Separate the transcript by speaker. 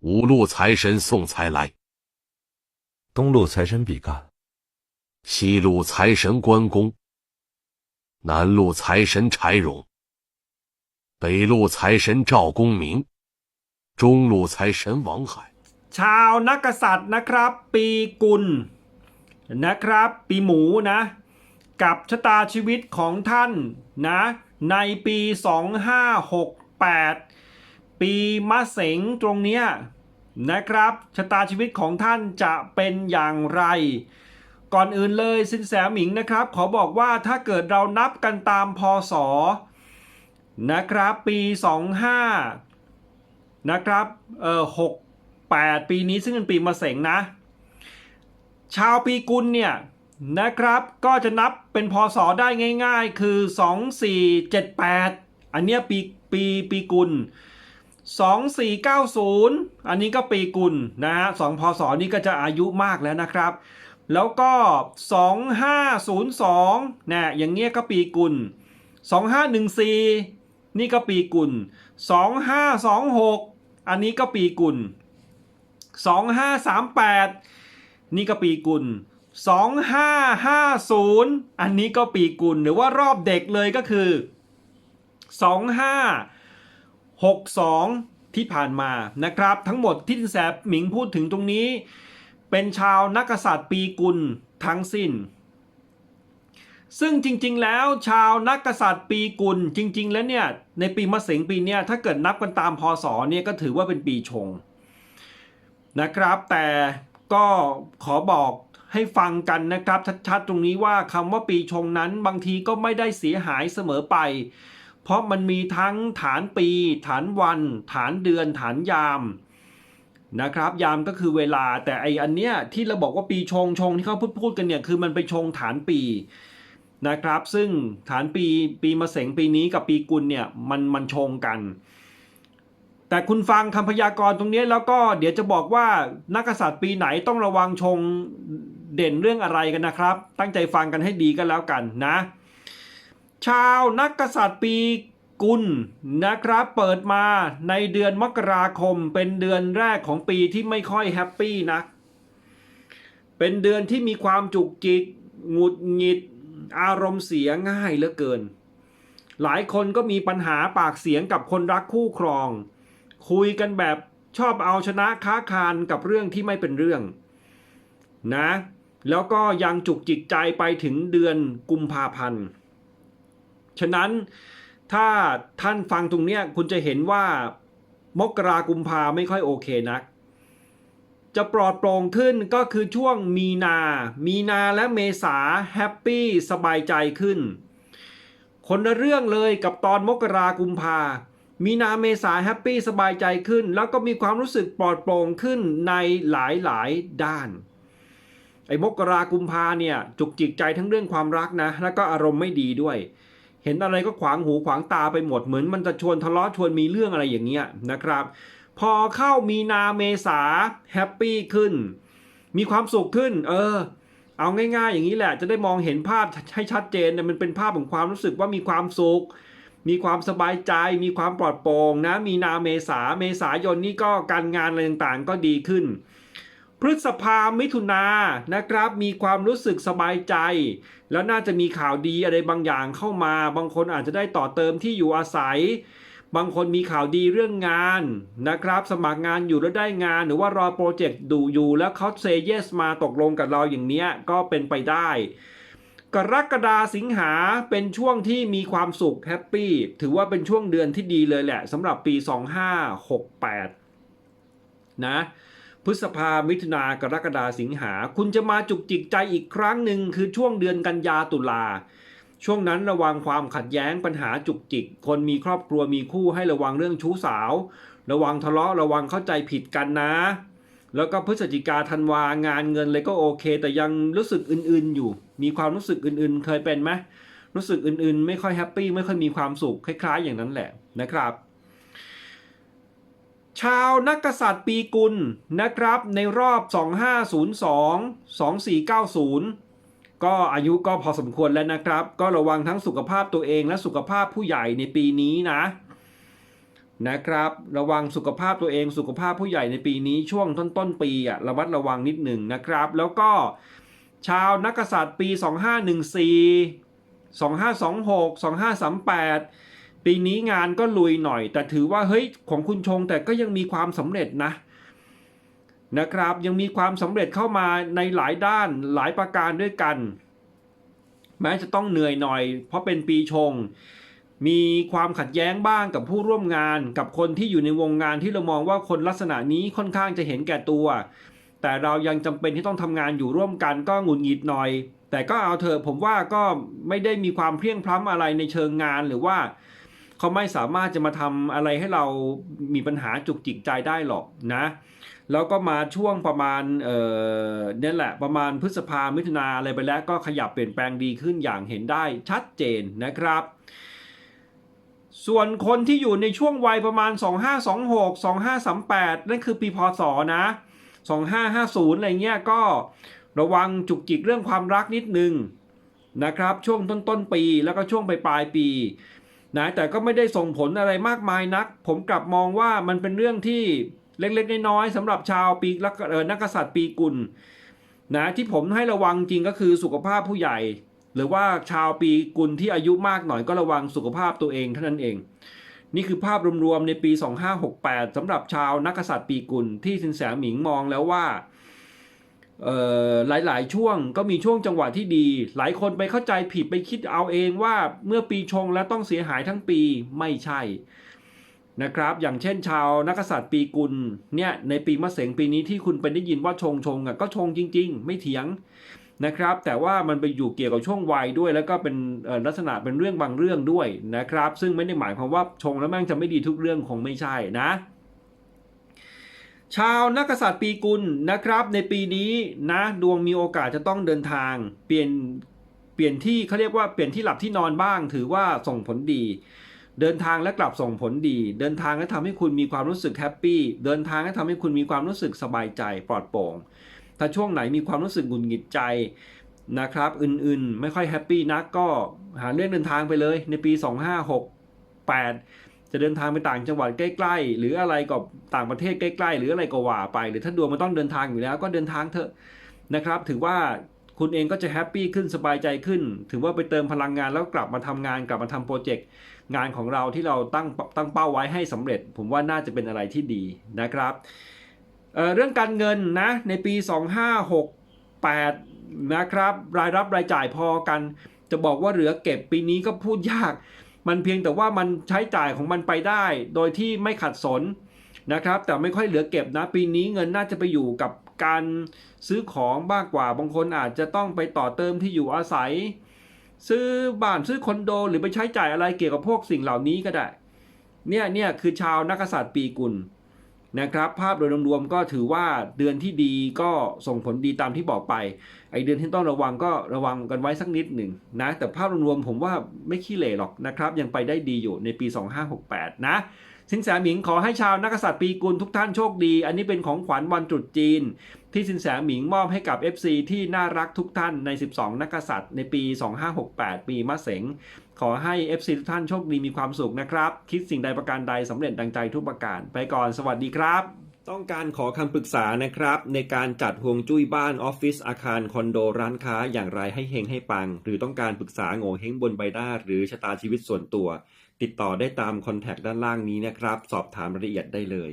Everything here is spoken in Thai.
Speaker 1: 五路财神送财来，
Speaker 2: 东路财神比干，
Speaker 1: 西路财神关公，南路财神柴荣，北路财神赵公明，中路财神王海。
Speaker 3: ชาวนักกษัตริย์นะครับ ปีกุลนะครับ ปีหมูนะ กับชะตาชีวิตของท่านนะ ในปี 2568 ปีมะเสงตรงเนี้ยนะครับชะตาชีวิตของท่านจะเป็นอย่างไร ก่อนอื่นเลยสินแสหมิงนะครับ ขอบอกว่าถ้าเกิดเรานับกันตามพศนะครับปี 25 นะครับเอ่อ68 ปีนี้ซึ่งเป็นปีมะเสงนะ ชาวปีกุลเนี่ยนะครับก็จะนับเป็นพศได้ง่าย ๆ คือ 2478 อันเนี้ยปีปีปีกุล 2490 อันนี้ก็ปีกุลนะฮะสองพศนี้ก็จะอายุมากแล้วนะครับ แล้วก็ 2502นะอย่างเงี้ยก็ปีกุล 2514 นี่ก็ปีกุล 2526 อันนี้ก็ปีกุล 2538 นี่ก็ปีกุล 2550 อันนี้ก็ปีกุลหรือว่ารอบเด็กเลยก็คือ 62 ที่ผ่านมานะครับ ทั้งหมดที่ทินแสบหมิงพูดถึงตรงนี้ เป็นชาวนักษัตริย์ปีกุลทั้งสิ้น ซึ่งจริงๆ แล้วชาวนักษัตริย์ปีกุลจริง ๆ แล้วเนี่ยในปีมะเสงปีเนี้ยถ้าเกิดนับกันตามพศเนี่ยก็ถือว่าเป็นปีชงนะครับแต่ก็ขอบอกให้ฟังกันนะครับชัดๆตรงนี้ว่าคำว่าปีชงนั้นบางทีก็ไม่ได้เสียหายเสมอไป เพราะมันมีทั้งฐานปี ฐานวัน ฐานเดือน ฐานยามนะครับยามก็คือเวลาแต่ไออันเนี้ยที่เราบอกว่าปีชงชงที่เขาพูดพูดกันเนี่ยคือมันไปชงฐานปีนะครับ ซึ่งฐานปีปีมะเสงปีนี้กับปีกุลเนี่ยมันมันชงกัน แต่คุณฟังคำพยากรณ์ตรงนี้แล้วก็เดี๋ยวจะบอกว่านักกษัตริย์ปีไหนต้องระวังชงเด่นเรื่องอะไรกันนะครับ ตั้งใจฟังกันให้ดีก็แล้วกันนะ ชาวนักกษัตริย์ปีกุลนะครับเปิดมาในเดือนมกราคมเป็นเดือนแรกของปีที่ไม่ค่อยแฮปปี้นะเป็นเดือนที่มีความจุกจิกหงุดหงิด อารมณ์เสียง่ายเหลือเกิน หลายคนก็มีปัญหาปากเสียงกับคนรักคู่ครอง คุยกันแบบชอบเอาชนะค้าคานกับเรื่องที่ไม่เป็นเรื่อง นะ แล้วก็ยังจุกจิกใจไปถึงเดือนกุมภาพันธ์ ฉะนั้นถ้าท่านฟังตรงเนี้ยคุณจะเห็นว่ามกรากุมภาไม่ค่อยโอเคนัก จะปลอดโปร่งขึ้นก็คือช่วงมีนา มีนาและเมษาแฮปปี้สบายใจขึ้น คนละเรื่องเลยกับตอนมกรากุมภามีนาเมษาแฮปปี้สบายใจขึ้น แล้วก็มีความรู้สึกปลอดโปร่งขึ้นในหลายหลายด้าน ไอ้มกรากุมภาเนี่ยจุกจิกใจทั้งเรื่องความรักนะ แล้วก็อารมณ์ไม่ดีด้วย เห็นอะไรก็ขวางหูขวางตาไปหมดเหมือนมันจะชวนทะเลาะชวนมีเรื่องอะไรอย่างเงี้ยนะครับ พอเข้ามีนาเมษาแฮปปี้ขึ้น มีความสุขขึ้น เออ เอาง่ายๆ อย่างนี้แหละ จะได้มองเห็นภาพให้ชัดเจนเนี่ยมันเป็นภาพของความรู้สึกว่ามีความสุขมีความสบายใจ มีความปลอดโปร่งนะ มีนาเมษา เมษายนนี่ก็การงานอะไรต่างๆ ก็ดีขึ้น พฤษภามิถุนานะครับ มีความรู้สึกสบายใจ แล้วน่าจะมีข่าวดีอะไรบางอย่างเข้ามา บางคนอาจจะได้ต่อเติมที่อยู่อาศัย บางคนมีข่าวดีเรื่องงานนะครับ สมัครงานอยู่แล้วได้งานหรือว่ารอโปรเจกต์ดูอยู่แล้วเขาเซเยสมาตกลงกับเราอย่างเนี้ยก็เป็นไปได้ กรกฎาสิงหาเป็นช่วงที่มีความสุขแฮปปี้ถือว่าเป็นช่วงเดือนที่ดีเลยแหละสำหรับปี 2568 นะ พฤษภามิถุนากรกฎาสิงหา คุณจะมาจุกจิกใจอีกครั้งหนึ่งคือช่วงเดือนกันยาตุลา ช่วงนั้นระวังความขัดแย้งปัญหาจุกจิก คนมีครอบครัวมีคู่ให้ระวังเรื่องชู้สาว ระวังทะเลาะระวังเข้าใจผิดกันนะ แล้วก็พฤศจิกาธันวางานเงินเลยก็โอเค แต่ยังรู้สึกอื่นๆอยู่ มีความรู้สึกอื่นๆ เคยเป็นไหมรู้สึกอื่นๆ ไม่ค่อยแฮปปี้ไม่ค่อยมีความสุขคล้าย ๆ อย่างนั้นแหละนะครับ ชาวนักกษัตริย์ปีกุลนะครับในรอบ 2502 2490 ก็อายุก็พอสมควรแล้วนะครับ ก็ระวังทั้งสุขภาพตัวเองและสุขภาพผู้ใหญ่ในปีนี้นะนะครับ ระวังสุขภาพตัวเองสุขภาพผู้ใหญ่ในปีนี้ช่วงต้นต้นๆปีอะระมัดระวังนิดหนึ่งนะครับ แล้วก็ชาวนักกษัตริย์ปี 2514 2526 2538 ปีนี้งานก็ลุยหน่อย แต่ถือว่าเฮ้ยของคุณชงแต่ก็ยังมีความสำเร็จนะนะครับ ยังมีความสำเร็จเข้ามาในหลายด้านหลายประการด้วยกัน แม้จะต้องเหนื่อยหน่อย เพราะเป็นปีชง มีความขัดแย้งบ้างกับผู้ร่วมงาน กับคนที่อยู่ในวงงานที่เรามองว่าคนลักษณะนี้ค่อนข้างจะเห็นแก่ตัว แต่เรายังจำเป็นที่ต้องทำงานอยู่ร่วมกันก็หงุดหงิดหน่อย แต่ก็เอาเถอะผมว่าก็ไม่ได้มีความเพลียงพล้ำอะไรในเชิงงานหรือว่า เขาไม่สามารถจะมาทำอะไรให้เรามีปัญหาจุกจิกใจได้หรอกนะ แล้วก็มาช่วงประมาณเอ่อนี่ยแหละประมาณพฤษภามิถุนาอะไรไปแล้วก็ขยับเปลี่ยนแปลงดีขึ้นอย่างเห็นได้ชัดเจนนะครับส่วนคนที่อยู่ในช่วงวัยประมาณ 2526 2538 นั่นคือปีพศนะ 2550 อะไรเงี้ยก็ระวังจุกจิกเรื่องความรักนิดนึงนะครับ ช่วงต้นต้นๆปีแล้วก็ช่วงปลายปลายปี นะแต่ก็ไม่ได้ส่งผลอะไรมากมายนัก ผมกลับมองว่ามันเป็นเรื่องที่เล็กๆน้อยๆสำหรับชาวปีละนักกษัตริย์ปีกุลนะที่ผมให้ระวังจริงก็คือสุขภาพผู้ใหญ่ หรือว่าชาวปีกุลที่อายุมากหน่อยก็ระวังสุขภาพตัวเองเท่านั้นเอง นี่คือภาพรวมๆในปี 2568สำหรับชาวนักกษัตริย์ปีกุลที่สินแสหมิงมองแล้วว่า หลาย ๆ ช่วงก็มีช่วงจังหวะที่ดี หลายคนไปเข้าใจผิดไปคิดเอาเองว่าเมื่อปีชงแล้วต้องเสียหายทั้งปีไม่ใช่นะครับ อย่างเช่นชาวนักษัตริย์ปีกุลเนี่ยในปีมะเสงปีนี้ที่คุณไปได้ยินว่าชงชงอะก็ชงจริง ๆ ไม่เถียงนะครับ แต่ว่ามันไปอยู่เกี่ยวกับช่วงวัยด้วย แล้วก็เป็นลักษณะเป็นเรื่องบางเรื่องด้วยนะครับ ซึ่งไม่ได้หมายความว่าชงแล้วแม่งจะไม่ดีทุกเรื่องคงไม่ใช่นะ ชาวนักกษัตริย์ปีกุลนะครับ ในปีนี้นะดวงมีโอกาสจะต้องเดินทาง เปลี่ยนเปลี่ยนที่เขาเรียกว่าเปลี่ยนที่หลับที่นอนบ้าง ถือว่าส่งผลดี เดินทางและกลับส่งผลดี เดินทางและทำให้คุณมีความรู้สึกแฮปปี้เดินทางและทำให้คุณมีความรู้สึกสบายใจปลอดโปร่งถ้าช่วงไหนมีความรู้สึกหงุดหงิดใจนะครับอื่นๆ ไม่ค่อยแฮปปี้นักก็หาเรื่องเดินทางไปเลยในปี 2568 จะเดินทางไปต่างจังหวัดใกล้ ๆ หรืออะไรก็ต่างประเทศใกล้ๆ หรืออะไรก็ว่าไป หรือถ้าดวงมันต้องเดินทางอยู่แล้วก็เดินทางเถอะนะครับ ถือว่าคุณเองก็จะแฮปปี้ขึ้นสบายใจขึ้น ถือว่าไปเติมพลังงานแล้วกลับมาทำงานกลับมาทำโปรเจกต์งานของเราที่เราตั้งตั้งเป้าไว้ให้สำเร็จ ผมว่าน่าจะเป็นอะไรที่ดีนะครับเเรื่องการเงินนะในปี 2568 นะครับ รายรับรายจ่ายพอกัน จะบอกว่าเหลือเก็บปีนี้ก็พูดยาก มันเพียงแต่ว่ามันใช้จ่ายของมันไปได้ โดยที่ไม่ขัดสนนะครับ แต่ไม่ค่อยเหลือเก็บนะ ปีนี้เงินน่าจะไปอยู่กับการซื้อของมากกว่า บางคนอาจจะต้องไปต่อเติมที่อยู่อาศัย ซื้อบ้านซื้อคอนโด หรือไปใช้จ่ายอะไรเกี่ยวกับพวกสิ่งเหล่านี้ก็ได้ เนี่ยเนี่ยคือชาวนักษัตริย์ปีกุล นะครับภาพโดยรวมๆก็ถือว่าเดือนที่ดีก็ส่งผลดีตามที่บอกไป ไอเดือนที่ต้องระวังก็ระวังกันไว้สักนิดหนึ่งนะแต่ภาพรวมๆผมว่าไม่ขี้เหร่หรอกนะครับ ยังไปได้ดีอยู่ในปี 2568 นะ สินแสหมิงขอให้ชาวนักษัตริย์ปีกุลทุกท่านโชคดี อันนี้เป็นของขวัญวันตรุษจีน ที่สินแสหมิงมอบให้กับ FC ที่น่ารักทุกท่านใน 12 นักกษัตริย์ในปี 2568 ปีมะเสงขอให้ FC ทุกท่านโชคดีมีความสุขนะครับ คิดสิ่งใดประการใดสำเร็จดังใจทุกประการ ไปก่อนสวัสดีครับต้องการขอคำปรึกษานะครับ ในการจัดห่วงจุ้ยบ้านออฟฟิศอาคารคอนโดร้านค้าอย่างไรให้เฮงให้ปัง หรือต้องการปรึกษาโง่เฮงบนใบหน้าหรือชะตาชีวิตส่วนตัว ติดต่อได้ตามคอนแทคด้านล่างนี้นะครับ สอบถามรายละเอียดได้เลย